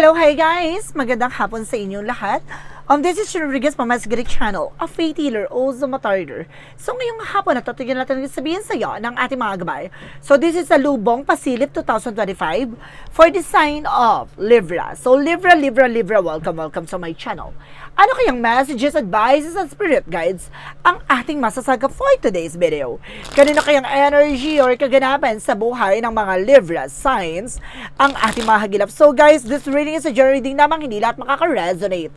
Hello, hi guys! Magandang hapon sa inyong lahat. Um, this is Rodriguez Mamas Greek Channel, a faith healer, also matarder. So ngayong hapon na tatigyan natin sabihin sa iyo ng ating mga gabay. So this is a Lubong Pasilip 2025 for the sign of Libra. So Libra, Libra, Libra, welcome, welcome to my channel. Ano kayang messages, advices, and spirit guides ang ating masasaga for today's video? Kanino kayang energy or kaganapan sa buhay ng mga Libra signs ang ating mga hagilap? So guys, this reading is a journey reading namang hindi lahat makaka-resonate.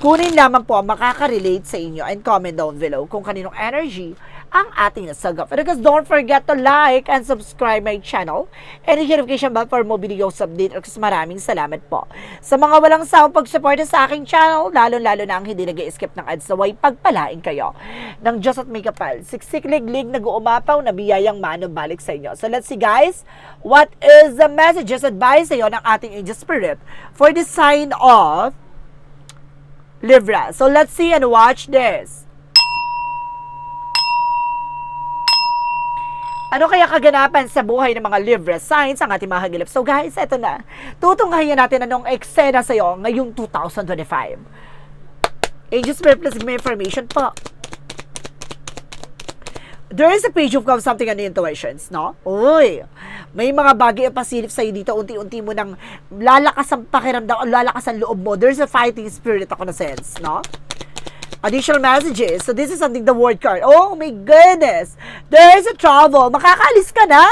Kunin lamang po ang makaka-relate sa inyo and comment down below kung kaninong energy ang ating nasagap. And because don't forget to like and subscribe my channel and hit notification bell for more videos update. Kasi maraming salamat po. Sa mga walang sawang pagsuporta sa aking channel, lalo-lalo na ang hindi nag skip ng ads naway pagpalain kayo ng Diyos at may kapal. Siksik liglig nag-uumapaw na biyayang mano balik sa inyo. So let's see guys, what is the messages advice sa iyo ng ating angel spirit for the sign of Libra. So let's see and watch this. Ano kaya kaganapan sa buhay ng mga Libra signs ang ating mga hagilap? So guys, eto na. Tutunghayan natin anong eksena sa'yo ngayong 2025. Angel Spirit, please give me information po. There is a page of Come Something and Intuitions, no? Uy, may mga bagay ang pasilip sa'yo dito. Unti-unti mo nang lalakas ang pakiramdam, lalakas ang loob mo. There's a fighting spirit ako na sense, no? Additional messages. So this is something the word card. Oh my goodness. There is a travel. Makakaalis ka na.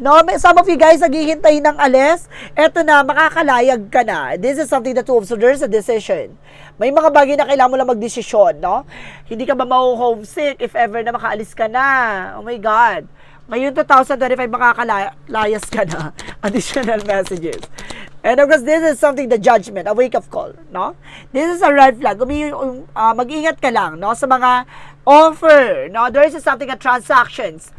No, some of you guys naghihintay ng alis. Eto na, makakalayag ka na. This is something that to observe. There's a decision. May mga bagay na kailangan mo lang magdesisyon, no? Hindi ka ba ma-homesick if ever na makaalis ka na? Oh my God. Ngayon 2025 makakalayas ka na. Additional messages. And of course, this is something, the judgment, a wake-up call, no? This is a red flag. Umi, um, ah, mag-ingat ka lang, no? Sa mga offer, no? There is something, a transactions.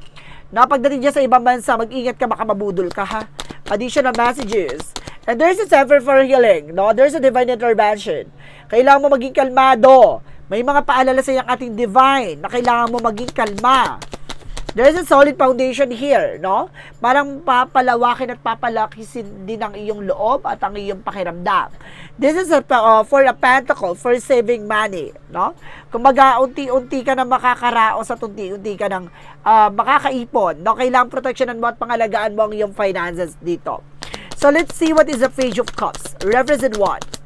No, pagdating dyan sa ibang bansa, mag-ingat ka, baka mabudol ka, ha? Additional messages. And there's a effort for healing, no? There's a divine intervention. Kailangan mo maging kalmado. May mga paalala sa iyong ating divine na kailangan mo maging kalma. There's a solid foundation here, no? Parang papalawakin at papalakisin din ang iyong loob at ang iyong pakiramdam. This is a, uh, for a pentacle, for saving money, no? Kumbaga, unti-unti ka na makakaraos at unti-unti ka nang uh, makakaipon, no? Kailangang proteksyonan mo at pangalagaan mo ang iyong finances dito. So, let's see what is the Page of Cups. Represent what?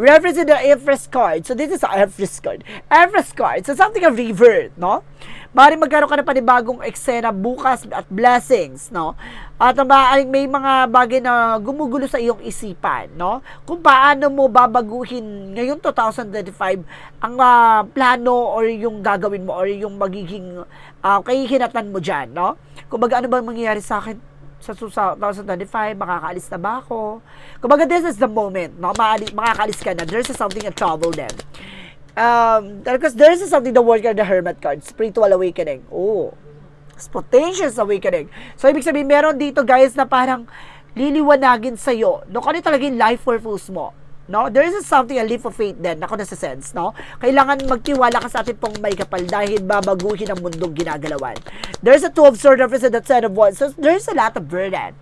Represent the Everest card. So, this is Everest card. Everest card. So, something of revert, no? Maaaring magkaroon ka na panibagong eksena bukas at blessings, no? At maaaring may mga bagay na gumugulo sa iyong isipan, no? Kung paano mo babaguhin ngayong 2025 ang ah, plano or yung gagawin mo or yung magiging uh, kahihinatan mo dyan, no? Kung ano ba mangyayari sa akin sa 2025, makakaalis na ba ako? Kumbaga, this is the moment, no? Maali, makakaalis ka na. There's something in trouble then. Um, because there's something the word card, the hermit card, spiritual awakening. Oh, spontaneous awakening. So, ibig sabihin, meron dito, guys, na parang liliwanagin sa'yo. No, kano talaga yung life purpose mo. No? There is something, a leap of faith din, ako na sa sense, no? Kailangan magtiwala ka sa ating pong may kapal dahil babaguhin ang mundong ginagalawan. There's a two of swords represent that side of one. So, there's a lot of burden.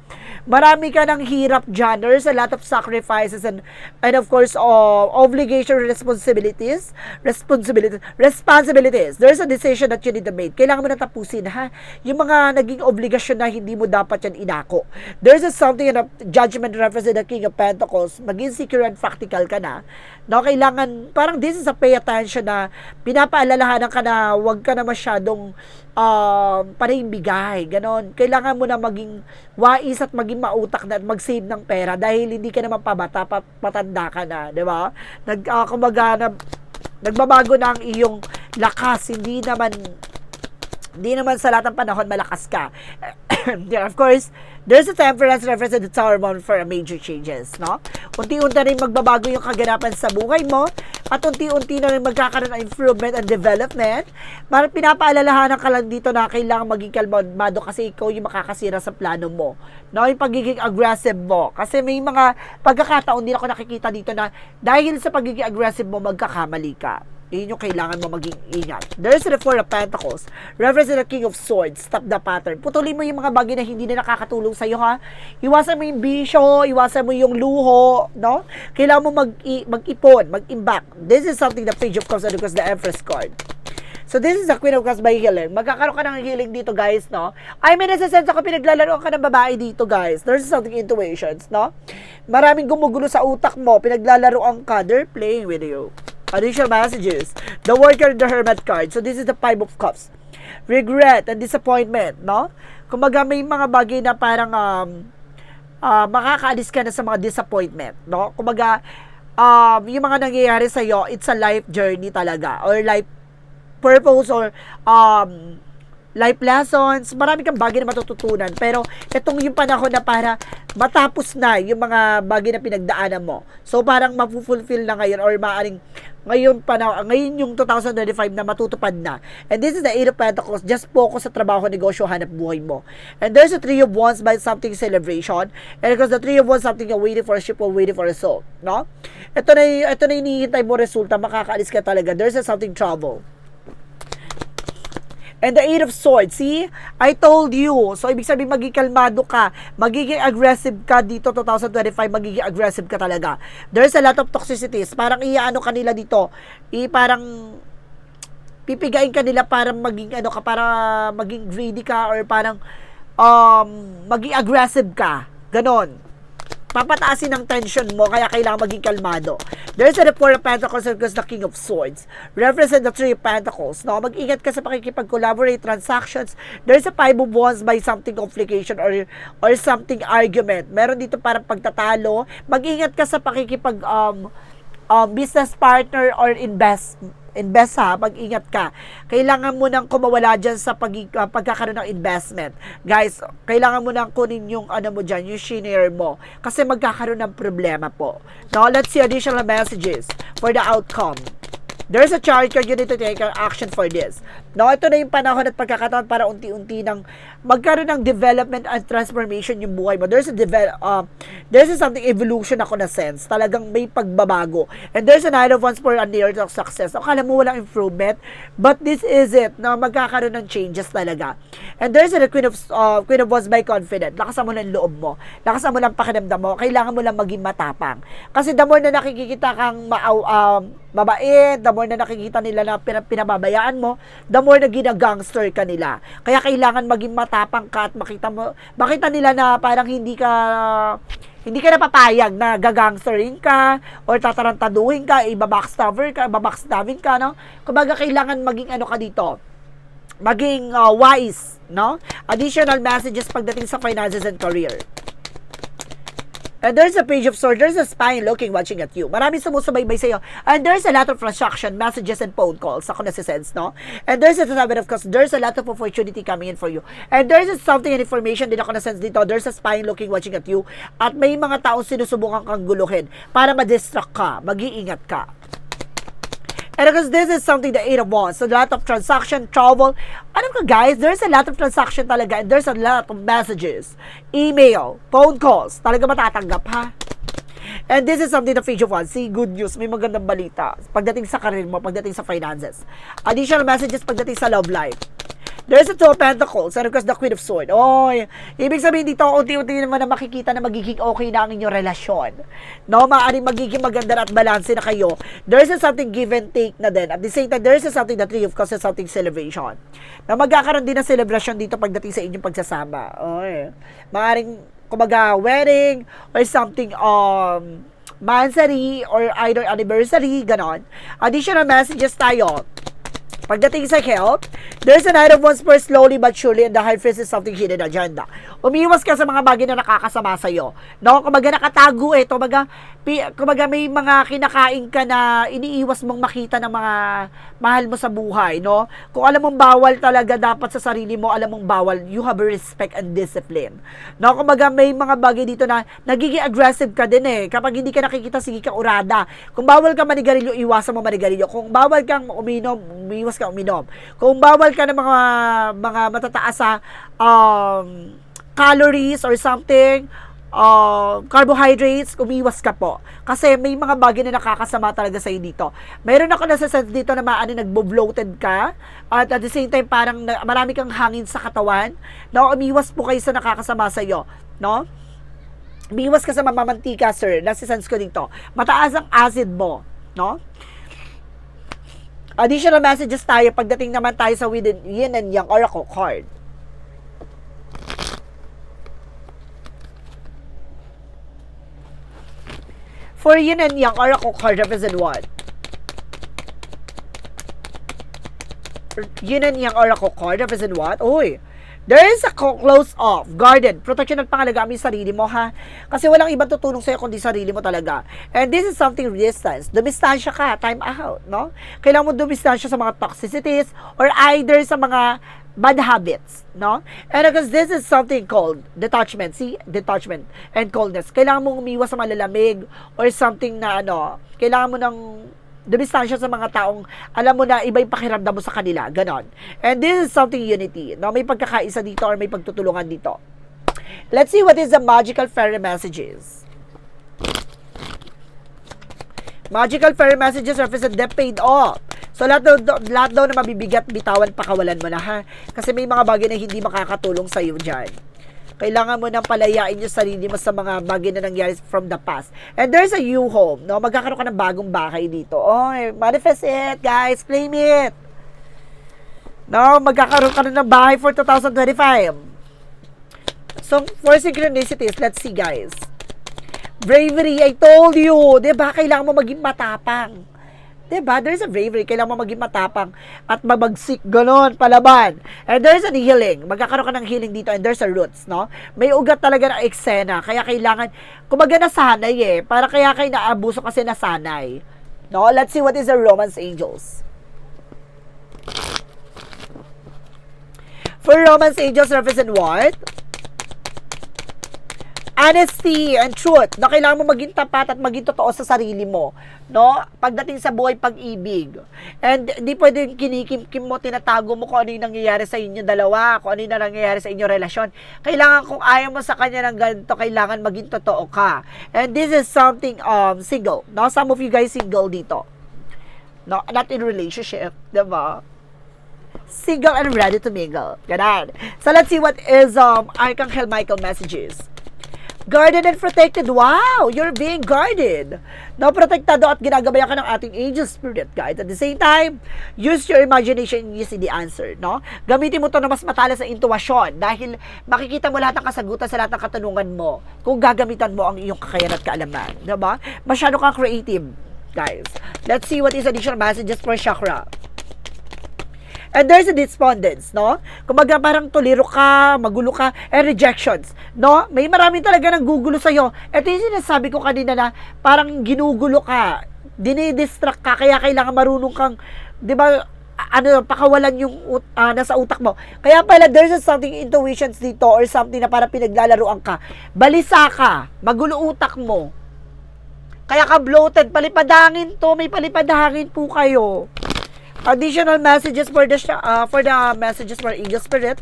Marami ka ng hirap dyan. There's a lot of sacrifices and, and of course, uh, obligation responsibilities. Responsibilities. Responsibilities. There's a decision that you need to make. Kailangan mo na tapusin, ha? Yung mga naging obligasyon na hindi mo dapat yan inako. There's a something in a judgment represent the King of Pentacles. Maging secure and practical ka na. No, kailangan, parang this is a pay attention na pinapaalalahanan ka na huwag ka na masyadong uh, panimbigay, ganon. Kailangan mo na maging wais at maging mautak na at mag-save ng pera dahil hindi ka naman pabata, pa, patanda ka na, di ba? Nag, uh, kumbaga, na, nagbabago na ang iyong lakas, hindi naman hindi naman sa lahat ng panahon malakas ka. of course, there's a temperance reference to the Tower Mountain for major changes, no? Unti-unti rin magbabago yung kaganapan sa buhay mo at unti-unti na rin magkakaroon ng improvement and development. Parang pinapaalalahanan ka lang dito na kailangan maging kalmado kasi ikaw yung makakasira sa plano mo. No? Yung pagiging aggressive mo. Kasi may mga pagkakataon din ako nakikita dito na dahil sa pagiging aggressive mo, magkakamali ka. Yun yung kailangan mo maging ingat. There's the Four of Pentacles. Reference to the King of Swords. Stop the pattern. Putulin mo yung mga bagay na hindi na nakakatulong sa'yo, ha? Iwasan mo yung bisyo, iwasan mo yung luho, no? Kailangan mo mag mag-ipon, mag-imbak. This is something the Page of Cups and the Empress card. So this is the Queen of Cups by healing. Magkakaroon ka ng healing dito, guys, no? I mean, nasa-sense ako pinaglalaro ka ng babae dito, guys. There's something intuitions, no? Maraming gumugulo sa utak mo, pinaglalaroan ka, they're playing with you. Additional messages. The Worker and the Hermit card. So this is the Five of Cups. Regret and disappointment, no? Kumbaga may mga bagay na parang um, uh, makakaalis ka na sa mga disappointment, no? Kumbaga, um, yung mga nangyayari sa'yo, it's a life journey talaga, or life purpose, or um, life lessons, marami kang bagay na matututunan. Pero, itong yung panahon na para matapos na yung mga bagay na pinagdaanan mo. So, parang mapufulfill na ngayon or maaring ngayon pa na, ngayon yung 2025 na matutupad na. And this is the Eight of Pentacles. Just focus sa trabaho, negosyo, hanap buhay mo. And there's a Three of Wands by something celebration. And because the Three of Wands, something you're waiting for a ship or waiting for a result. No? Ito na, ito na hinihintay mo resulta, makakaalis ka talaga. There's a something trouble. And the Eight of Swords, see? I told you. So, ibig sabihin, magiging kalmado ka. Magiging aggressive ka dito, 2025, magiging aggressive ka talaga. There's a lot of toxicities. Parang iyaano kanila dito. I, parang pipigain ka nila para maging ano ka, para maging greedy ka or parang um, maging aggressive ka. Ganon papataasin ang tension mo, kaya kailangan maging kalmado. There's a Four of Pentacles because the King of Swords. Represent the Three of Pentacles. No? Mag-ingat ka sa pakikipag-collaborate transactions. There's a Five of Wands by something complication or or something argument. Meron dito parang pagtatalo. Mag-ingat ka sa pakikipag um, um, business partner or invest invest ha, mag-ingat ka. Kailangan mo nang kumawala dyan sa pag, uh, pagkakaroon ng investment. Guys, kailangan mo nang kunin yung ano mo dyan, yung senior mo. Kasi magkakaroon ng problema po. Now, let's see additional messages for the outcome. There's a charge card you need to take an action for this. No, ito na yung panahon at pagkakataon para unti-unti ng magkaroon ng development and transformation yung buhay mo. There's a develop, uh, there's a something evolution ako na sense. Talagang may pagbabago. And there's a nine of wands for a near of success. Akala mo walang improvement, but this is it na magkakaroon ng changes talaga. And there's a queen of uh, queen of wands by confident. Lakasan mo ng loob mo. Lakasan mo ng pakiramdam mo. Kailangan mo lang maging matapang. Kasi the more na nakikita kang maaw, um, mabait, the more na nakikita nila na pin- pinababayaan mo, the more na ginagangster ka nila. Kaya kailangan maging matapang ka at makita mo, makita nila na parang hindi ka hindi ka napapayag na gagangsterin ka or tatarantaduhin ka, ibabackstabber ka, babackstabbing ka, no? Kumbaga, kailangan maging ano ka dito, maging uh, wise, no? Additional messages pagdating sa finances and career. And there's a page of swords. There's a spine looking, watching at you. Maraming sumusubaybay sa'yo. And there's a lot of transaction, messages, and phone calls. Ako nasa-sense, no? And there's a seven of course, there's a lot of opportunity coming in for you. And there's a something and information din ako na-sense dito. There's a spine looking, watching at you. At may mga taong sinusubukan kang guluhin para ma-distract ka, mag-iingat ka. And because this is something eight of wands. So, a lot of transaction, travel. Alam ko guys, there's a lot of transaction talaga and there's a lot of messages, email, phone calls. Talaga matatanggap ha? And this is something the page of. See, good news. May magandang balita. Pagdating sa career mo, pagdating sa finances. Additional messages pagdating sa love life. There's a two of pentacles and of course the queen of sword. Oy, ibig sabihin dito, unti-unti naman na makikita na magiging okay na ang inyong relasyon. No, maaaring magiging maganda at balanse na kayo. There's a something give and take na din. At the same time, there's a something the three of and something celebration. Na magkakaroon din ng celebration dito pagdating sa inyong pagsasama. Oy, maaaring kumaga wedding or something um mansary or either anniversary, ganon. Additional messages tayo. Pagdating sa health, there's a night of one's first slowly but surely and the high face is something hidden agenda. Umiwas ka sa mga bagay na nakakasama sa'yo. No, kumbaga nakatago eh. Kumbaga, kumbaga may mga kinakain ka na iniiwas mong makita ng mga mahal mo sa buhay, no? Kung alam mong bawal talaga dapat sa sarili mo, alam mong bawal, you have respect and discipline. No, kumbaga may mga bagay dito na nagiging aggressive ka din eh. Kapag hindi ka nakikita, sige ka urada. Kung bawal ka manigarilyo, iwasan mo manigarilyo. Kung bawal kang uminom, umiwas ka uminom. Kung bawal ka ng mga mga matataas sa um, calories or something, uh, carbohydrates, umiwas ka po. Kasi may mga bagay na nakakasama talaga sa'yo dito. Mayroon ako nasasense dito na maano nagbo-bloated ka at at the same time parang na, marami kang hangin sa katawan. No, umiwas po kayo sa nakakasama sa'yo. No? Umiwas ka sa mamamantika, sir. Nasisense ko dito. Mataas ang acid mo. No? Additional messages tayo pagdating naman tayo sa within yin and yang oracle card. For yin and yang oracle card represent what? Yin and yang oracle card represent what? Uy, there is a close off, guarded, protection at pangalagaan mo sarili mo ha. Kasi walang ibang tutulong sa'yo kundi sarili mo talaga. And this is something resistance. Dumistansya ka, time out, no? Kailangan mo dumistansya sa mga toxicities or either sa mga bad habits, no? And because this is something called detachment. See? Detachment and coldness. Kailangan mong umiwas sa malalamig or something na ano, kailangan mo ng dumistansya sa mga taong alam mo na iba yung pakiramdam mo sa kanila. Ganon. And this is something unity. No? May pagkakaisa dito or may pagtutulungan dito. Let's see what is the magical fairy messages. Magical fairy messages represent debt paid off. So, lahat daw, lahat daw na mabibigat, bitawan, pakawalan mo na ha. Kasi may mga bagay na hindi makakatulong sa iyo dyan. Kailangan mo nang palayain yung sarili mo sa mga bagay na nangyari from the past. And there's a new home, no? Magkakaroon ka ng bagong bahay dito. Oy, manifest it, guys. Claim it. No, magkakaroon ka na ng bahay for 2025. So, for synchronicities, let's see, guys. Bravery, I told you. 'di ba Kailangan mo maging matapang. 'Di ba There's a bravery. Kailangan mo maging matapang at mabagsik. Ganon, palaban. And there's a healing. Magkakaroon ka ng healing dito and there's a roots, no? May ugat talaga ng eksena. Kaya kailangan, kumaga nasanay eh. Para kaya kayo naabuso kasi nasanay. No? Let's see what is the Romance Angels. For Romance Angels represent what? Honesty and truth na kailangan mo maging tapat at maging totoo sa sarili mo no? Pagdating sa buhay pag-ibig. And hindi pwedeng kinikim-kim mo tinatago mo kung ano yung nangyayari sa inyo dalawa kung ano yung nangyayari sa inyong relasyon. Kailangan kung ayaw mo sa kanya ng ganito kailangan maging totoo ka. And this is something um single no? Some of you guys single dito no? Not in relationship diba single and ready to mingle. Ganon. So let's see what is um Archangel Michael messages. Guarded and protected. Wow! You're being guarded. No, protektado at ginagabayan ka ng ating angel spirit guide. At the same time, use your imagination see the answer. No? Gamitin mo to na mas matalas sa intuwasyon dahil makikita mo lahat ng kasagutan sa lahat ng katanungan mo kung gagamitan mo ang iyong kakayahan at kaalaman. Diba? Masyado kang creative, guys. Let's see what is additional messages for chakra. And there's a despondence, no? Kumbaga parang tuliro ka, magulo ka, and rejections, no? May marami talaga nang gugulo sa'yo. Ito yung sinasabi ko kanina na parang ginugulo ka, dinidistract ka, kaya kailangan marunong kang, di ba, ano, pakawalan yung ah, nasa utak mo. Kaya pala, there's a something intuitions dito or something na para pinaglalaruan ka. Balisa ka, magulo utak mo. Kaya ka bloated, palipadangin to, may palipadangin po kayo additional messages for the uh, for the messages for angel spirit.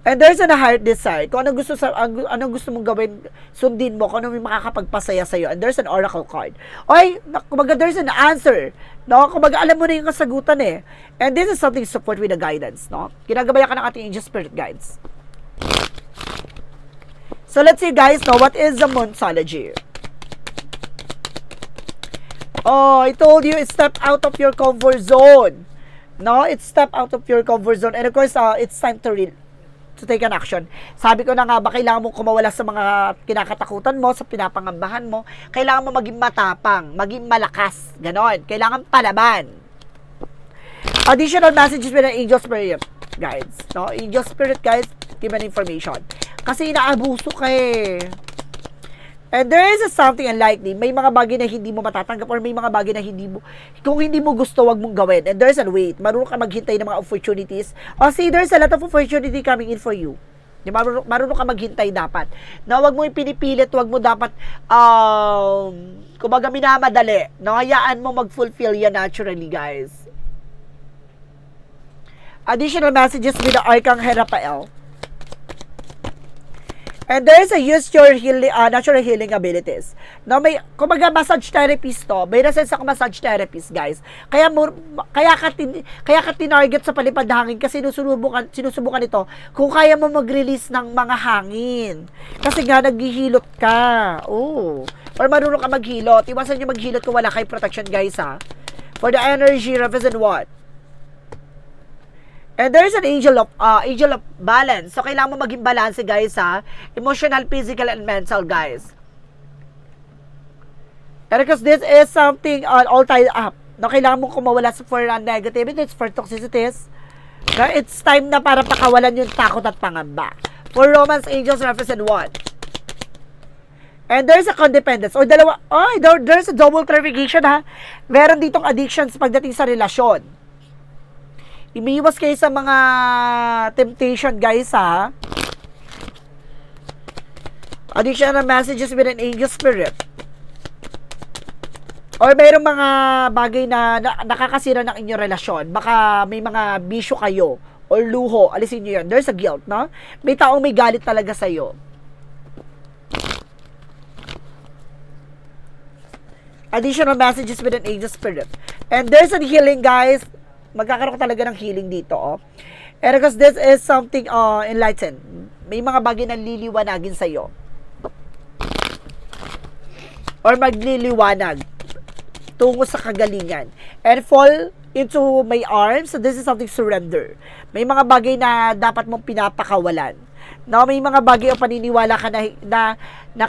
And there's a heart desire. Kung ano gusto sa ang, ano gusto mong gawin sundin mo kung ano may makakapagpasaya sa iyo and there's an oracle card. Oy kumbaga there's an answer no? Kumbaga alam mo na yung kasagutan eh. And this is something support with the guidance no? Ginagabayan ka ng ating angel spirit guides. So let's see guys no? What is the moonology Oh, I told you, it's step out of your comfort zone. No, it's step out of your comfort zone. And of course, uh, it's time to real to take an action. Sabi ko na nga ba, kailangan mo kumawala sa mga kinakatakutan mo, sa pinapangambahan mo. Kailangan mo maging matapang, maging malakas. Ganon. Kailangan palaban. Additional messages with the angel spirit guides. No? Angel spirit guides, give an information. Kasi inaabuso ka eh. And there is a something unlikely. May mga bagay na hindi mo matatanggap or may mga bagay na hindi mo, kung hindi mo gusto, wag mong gawin. And there's a wait. Marunong ka maghintay ng mga opportunities. O see, there's a lot of opportunity coming in for you. Di? Marunong, marunong ka maghintay dapat. Na wag mo ipinipilit, wag mo dapat, um, kumbaga minamadali. No? Hayaan mo mag-fulfill yan naturally, guys. Additional messages with the Archangel Raphael. And there is a use your healing, uh, natural healing abilities. No, may, kumbaga massage therapist to, may nasense ako massage therapist, guys. Kaya, mo, kaya ka, tin, kaya ka tinarget sa palipad na hangin kasi sinusubukan, sinusubukan ito kung kaya mo mag-release ng mga hangin. Kasi nga, naghihilot ka. Oh. Or marunong ka maghilot. Iwasan nyo maghilot kung wala kay protection, guys, ha. For the energy, represent what? And there's an angel of uh, angel of balance. So kailangan mo maging balance guys ha. Emotional, physical and mental guys. And because this is something uh, all tied up. No, kailangan mo kumawala sa for uh, negativities, for toxicities. No, it's time na para pakawalan yung takot at pangamba. For romance angels represent what? And there's a codependence. O dalawa, ay, there, there's a double clarification ha. Meron ditong addictions pagdating sa relasyon. Umiiwas kayo sa mga temptation, guys, ha? Additional messages with an angel spirit. Or mayroong mga bagay na, na nakakasira ng inyong relasyon. Baka may mga bisyo kayo or luho. Alisin nyo yun. There's a guilt, no? May taong may galit talaga sa'yo. Additional messages with an angel spirit. And there's a healing, guys magkakaroon ka talaga ng healing dito, oh. And this is something uh, enlightened. May mga bagay na liliwanagin sa'yo. Or magliliwanag tungo sa kagalingan. And fall into my arms. So this is something surrender. May mga bagay na dapat mong pinapakawalan. No, may mga bagay o paniniwala ka na, na, na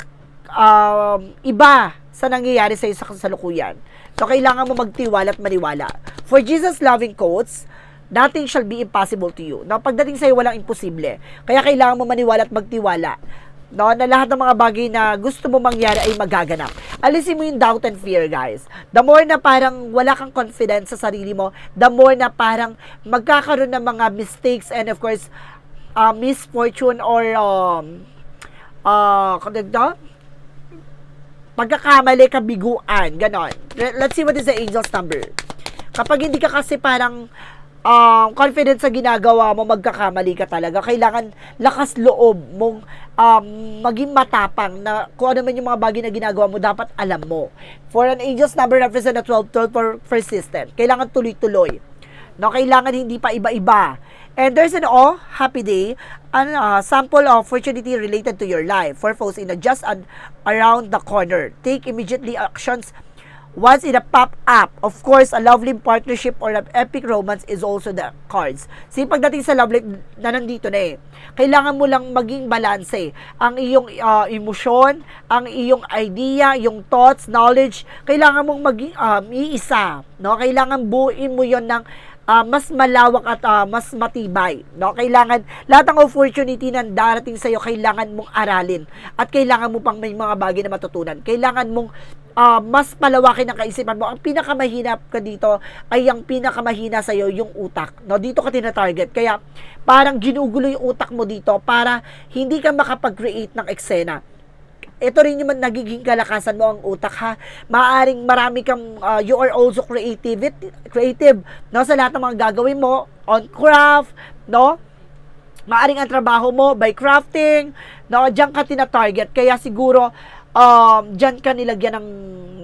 um, iba sa nangyayari sa iyo sa kasalukuyan. So, kailangan mo magtiwala at maniwala. For Jesus' loving quotes, nothing shall be impossible to you. No, pagdating sa iyo, walang imposible. Kaya kailangan mo maniwala at magtiwala. No, na lahat ng mga bagay na gusto mo mangyari ay magaganap. Alisin mo yung doubt and fear, guys. The more na parang wala kang confidence sa sarili mo, the more na parang magkakaroon ng mga mistakes and of course, uh, misfortune or um, uh, uh, pagkakamali, kabiguan, ganon. Let's see what is the angel's number. Kapag hindi ka kasi parang um, confident sa ginagawa mo, magkakamali ka talaga. Kailangan lakas loob mong um, maging matapang na kung ano man yung mga bagay na ginagawa mo, dapat alam mo. For an angel's number represent a 12, 12 for persistent. Kailangan tuloy-tuloy. No, kailangan hindi pa iba-iba. And there's an oh, happy day, an uh, sample of opportunity related to your life. For folks in a just an, around the corner. Take immediately actions once it a pop up. Of course, a lovely partnership or an epic romance is also the cards. See, pagdating sa love life na nandito na eh, kailangan mo lang maging balanse. Ang iyong uh, emosyon, ang iyong idea, yung thoughts, knowledge, kailangan mong maging um, iisa. No? Kailangan buuin mo yon ng uh, mas malawak at uh, mas matibay. No? Kailangan, lahat ng opportunity na darating sa'yo, kailangan mong aralin. At kailangan mo pang may mga bagay na matutunan. Kailangan mong uh, mas palawakin ang kaisipan mo. Ang pinakamahina ka dito ay ang pinakamahina sa iyo yung utak. No, dito ka tina-target. Kaya parang ginugulo yung utak mo dito para hindi ka makapag-create ng eksena ito rin yung nagiging kalakasan mo ang utak ha. Maaring marami kang uh, you are also creative creative no sa lahat ng mga gagawin mo on craft, no? Maaring ang trabaho mo by crafting, no? Diyan ka tina-target kaya siguro um, diyan ka nilagyan ng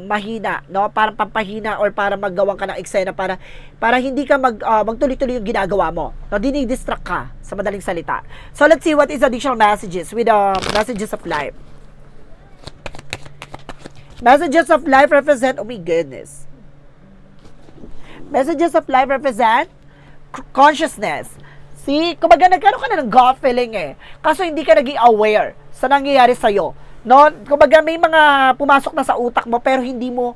mahina, no? Para pampahina or para maggawan ka ng eksena para para hindi ka mag uh, magtuloy-tuloy yung ginagawa mo. No, dinidistract ka sa madaling salita. So let's see what is additional messages with the uh, messages of life. Messages of life represent, oh my goodness. Messages of life represent consciousness. See, kumbaga nagkaroon ka na ng gut feeling eh. Kaso hindi ka naging aware sa nangyayari sa'yo. No? Kumbaga may mga pumasok na sa utak mo pero hindi mo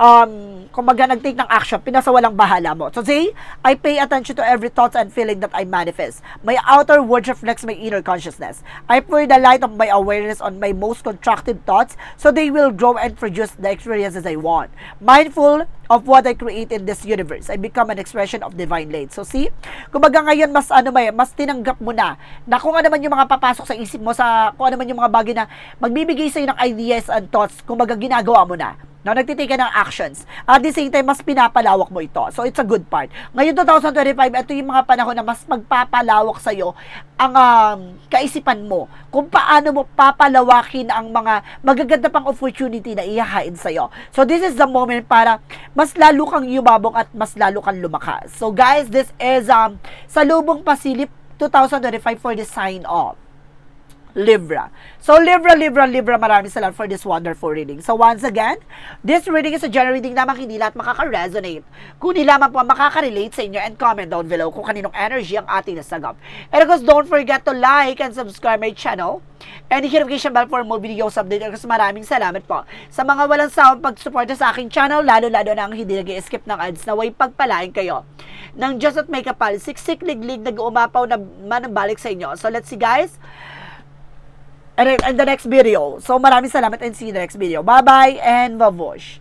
um, kumbaga nag-take ng action, pinasawalang bahala mo. So say, I pay attention to every thoughts and feeling that I manifest. My outer words reflects my inner consciousness. I pour the light of my awareness on my most constructive thoughts so they will grow and produce the experiences I want. Mindful of what I create in this universe. I become an expression of divine light. So see, kumbaga ngayon mas ano may, mas tinanggap mo na na kung ano man yung mga papasok sa isip mo sa kung ano man yung mga bagay na magbibigay sa iyo ng ideas and thoughts, kumbaga ginagawa mo na No, nagtitake ng actions. At the same time, mas pinapalawak mo ito. So, it's a good part. Ngayon, 2025, ito yung mga panahon na mas magpapalawak sa'yo ang um, kaisipan mo kung paano mo papalawakin ang mga magaganda pang opportunity na ihahain sa'yo. So, this is the moment para mas lalo kang yumabong at mas lalo kang lumakas. So, guys, this is um, sa lubong pasilip 2025 for the sign off. Libra. So, Libra, Libra, Libra, maraming salamat for this wonderful reading. So, once again, this reading is a general reading naman hindi lahat makaka-resonate. Kundi lamang po makaka-relate sa inyo and comment down below kung kaninong energy ang ating nasagap. And of course, don't forget to like and subscribe my channel and hit notification bell for more videos update. And of course, maraming salamat po sa mga walang sawang pagsuporta sa aking channel, lalo-lalo na ang hindi nag skip ng ads na way pagpalain kayo ng Just at May Kapal, siksik liglig nag-uumapaw na manabalik sa inyo. So, let's see guys and in the next video. So maraming salamat and see you in the next video. Bye-bye and babush.